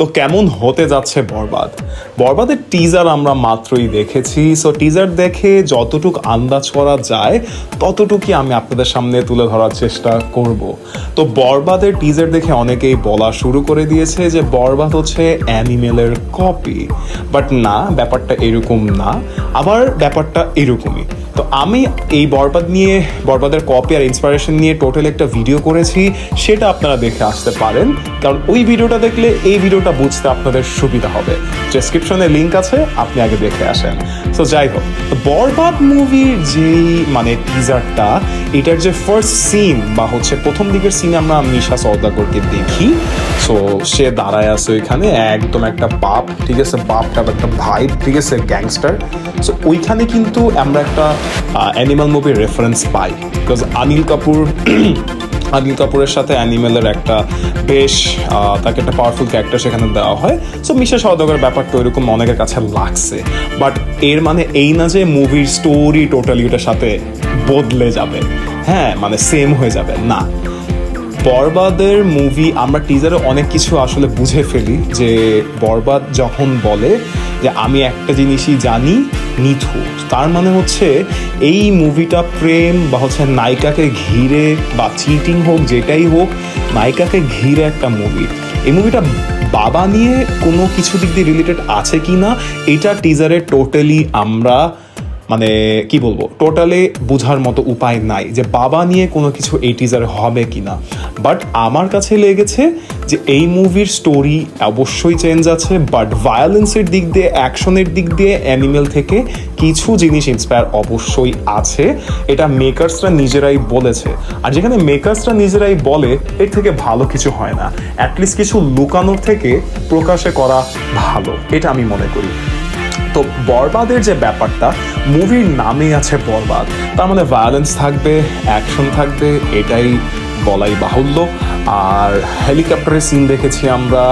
তো কেমন হতে যাচ্ছে বরবাদ? বরবাদের টিজার আমরা মাত্রই দেখেছি। সো টিজার দেখে যতটুক আন্দাজ করা যায়, ততটুকুই আমি আপনাদের সামনে তুলে ধরার চেষ্টা করব। তো বরবাদের টিজার দেখে অনেকেই বলা শুরু করে দিয়েছে যে বরবাদ হচ্ছে অ্যানিমেলের কপি বাট না, ব্যাপারটা এরকম না। আবার ব্যাপারটা এরকমই। তো আমি এই বরবাদ নিয়ে, বরবাদের কপি আর ইন্সপিরেশন নিয়ে টোটাল একটা ভিডিও করেছি। সেটা আপনারা দেখে আসতে পারেন। কারণ ওই ভিডিওটা দেখলে এই ভিডিওটা বুঝতে আপনাদের সুবিধা হবে। ডেসক্রিপশনে লিঙ্ক আছে, আপনি আগে দেখে আসেন। সো যাই হোক, বরবাদ মুভির যেই মানে টিজারটা এটার যে ফার্স্ট সিন বা হচ্ছে প্রথম দিকের সিনে আমরা মিশা সৌদাগরকে দেখি। সো সে দাঁড়ায় আছে ওইখানে, একদম একটা বাপ, ঠিক আছে? বাপটা একটা ভাই, ঠিক আছে? গ্যাংস্টার সো ওইখানে কিন্তু আমরা একটা অ্যানিমাল মুভির রেফারেন্স পাই। বিকজ অনিল কাপুর অনিল কাপুরের সাথে অ্যানিমেলের একটা বেশ তাকে একটা পাওয়ারফুল ক্যারেক্টার সেখানে দেওয়া হয়। সো মিশা সওদাগরের ব্যাপারটা ওইরকম অনেকের কাছে লাগছে। বাট এর মানে এই না যে মুভির স্টোরি টোটালি ওটার সাথে বদলে যাবে। হ্যাঁ মানে সেম হয়ে যাবে। না। বরবাদের মুভি আমরা টিজারে অনেক কিছু আসলে বুঝে ফেলি যে বরবাদ যখন বলে যে, আমি একটা জিনিসই জানি নিথু। তার মানে হচ্ছে এই মুভিটা প্রেম বা হচ্ছে নায়িকাকে ঘিরে বা চিটিং হোক, যেটাই হোক, নায়িকাকে ঘিরে একটা মুভি এই মুভিটা বাবা নিয়ে কোনো কিছু দিক দিয়ে রিলেটেড আছে কি না এটা টিজারে টোটালি আমরা মানে কি বলব টোটালে বোঝার মতো উপায় নাই যে বাবা নিয়ে কোনো কিছু এই টিজারে হবে কিনা। বাট আমার কাছে লেগেছে যে এই মুভির স্টোরি অবশ্যই চেঞ্জ আছে বাট ভায়োলেন্সের দিক দিয়ে অ্যাকশনের দিক দিয়ে অ্যানিমেল থেকে কিছু জিনিস ইন্সপায়ার অবশ্যই আছে। এটা মেকার্সরা নিজেরাই বলেছে। আর যেখানে মেকার্সরা নিজেরাই বলে, এর থেকে ভালো কিছু হয় না। অ্যাটলিস্ট কিছু লুকানোর থেকে প্রকাশে করা ভালো। এটা আমি মনে করি। তো বরবাদের যে ব্যাপারটা মুভির নামে আছে বরবাদ। তার মানে ভায়োলেন্স থাকবে অ্যাকশন থাকবে, এটাই বলাই বাহুল্য। আর হেলিকপ্টারের সিন দেখেছি আমরা,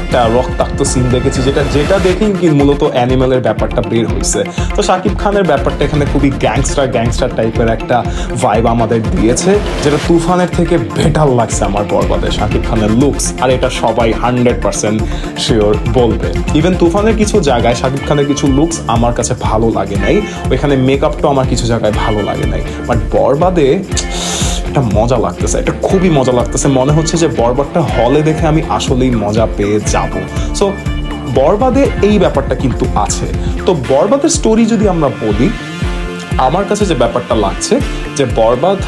একটা রক্তাক্ত সিন দেখেছি যেটা যেটা দেখেই কি মূলত অ্যানিমেলের ব্যাপারটা বের হয়েছে। তো শাকিব খানের ব্যাপারটা এখানে খুবই গ্যাংস্টার গ্যাংস্টার টাইপের একটা ভাইব আমাদের দিয়েছে, যেটা তুফানের থেকে বেটার লাগছে আমার বরবাদে শাকিব খানের লুকস আর এটা সবাই হান্ড্রেড পার্সেন্ট শিওর বলবে। ইভেন তুফানের কিছু জায়গায় শাকিব খানের কিছু লুকস আমার কাছে ভালো লাগে নাই। ওইখানে মেকআপটাও আমার কিছু জায়গায় ভালো লাগে নাই। বাট বরবাদে একটা মজা লাগতেছে এটা খুবই মজা লাগতেছে। মনে হচ্ছে যে বরবাদটা হলে দেখে আমি আসলেই মজা পেয়ে যাব। সো বরবাদে এই ব্যাপারটা কিন্তু আছে। তো বরবাদের স্টোরি যদি আমরা বলি, আমার কাছে যে ব্যাপারটা লাগছে যে বরবাদ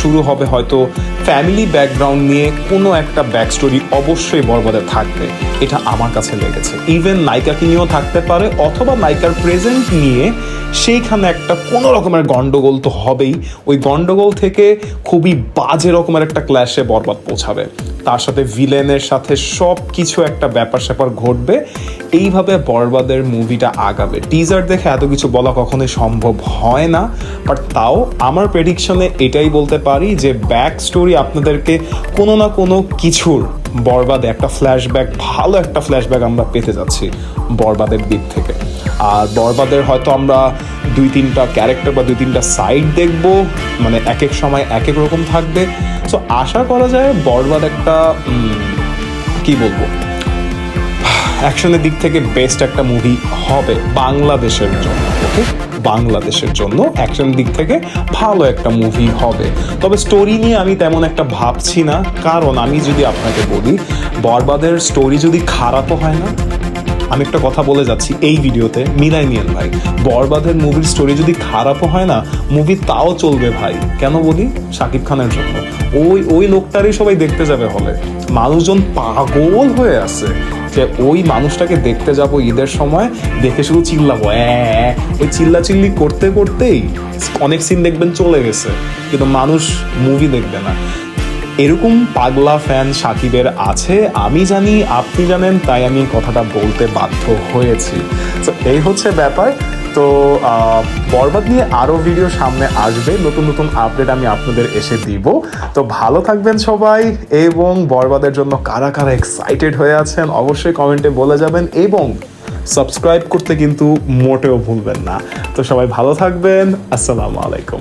শুরু হবে হয়তো ফ্যামিলি ব্যাকগ্রাউন্ড নিয়ে কোনো একটা ব্যাক স্টোরি অবশ্যই বরবাদে থাকবে। এটা আমার কাছে লেগেছে। ইভেন নায়িকাকে নিয়েও থাকতে পারে অথবা নায়িকার প্রেজেন্ট নিয়ে সেইখানে একটা কোনো রকমের গন্ডগোল তো হবেই। ওই গন্ডগোল থেকে খুবই বাজে রকমের একটা ক্ল্যাশে বরবাদ পৌঁছাবে। তার সাথে ভিলেনের সাথে সব কিছু একটা ব্যাপার স্যাপার ঘটবে। এইভাবে বরবাদের মুভিটা আগাবে। টিজার দেখে এত কিছু বলা কখনোই সম্ভব হয় না বাট তাও আমার প্রেডিকশনে এটাই বলতে পারি যে ব্যাক স্টোরি আপনাদেরকে কোনো না কোনো কিছুর বরবাদে একটা ফ্ল্যাশব্যাক ভালো একটা ফ্ল্যাশব্যাক আমরা পেতে যাচ্ছি বরবাদের দিক থেকে। আর বরবাদের হয়তো আমরা দুই তিনটা ক্যারেক্টার বা দুই তিনটা সাইড দেখব মানে এক এক সময় এক এক রকম থাকবে। সো আশা করা যায় বরবাদ একটা কি বলব? অ্যাকশনের দিক থেকে বেস্ট একটা মুভি হবে বাংলাদেশের জন্য ওকে বাংলাদেশের জন্য অ্যাকশন দিক থেকে ভালো একটা মুভি হবে। তবে স্টোরি নিয়ে আমি তেমন একটা ভাবছি না, কারণ আমি যদি আপনাকে বলি, বরবাদের স্টোরি যদি খারাপও হয় না আমি একটা কথা বলে যাচ্ছি এই ভিডিওতে মিলাই নিয়েন ভাই। বরবাদের মুভির স্টোরি যদি খারাপও হয় না মুভি তাও চলবে ভাই। কেন বলি? শাকিব খানের জন্য। ওই ওই লোকটারই সবাই দেখতে যাবে হলে। মানুষজন পাগল হয়ে আছে যে ওই মানুষটাকে দেখতে যাব ঈদের সময়, দেখে শুধু চিল্লাবো ওই চিল্লা চিল্লি করতে, করতেই অনেক সিন দেখবেন চলে গেছে। কিন্তু মানুষ মুভি দেখবে না। এরকম পাগলা ফ্যান সাকিবের আছে, আমি জানি, আপনি জানেন, তাই আমি কথাটা বলতে বাধ্য হয়েছি। তো এই হচ্ছে ব্যাপার। তো বরবাদ নিয়ে আরও ভিডিও সামনে আসবে, নতুন নতুন আপডেট আমি আপনাদের এসে দিব। তো, ভালো থাকবেন সবাই, এবং বরবাদের জন্য কারা কারা এক্সাইটেড হয়ে আছেন, অবশ্যই কমেন্টে বলে যাবেন, এবং সাবস্ক্রাইব করতে কিন্তু মোটেও ভুলবেন না। তো, সবাই ভালো থাকবেন, আসসালামু আলাইকুম।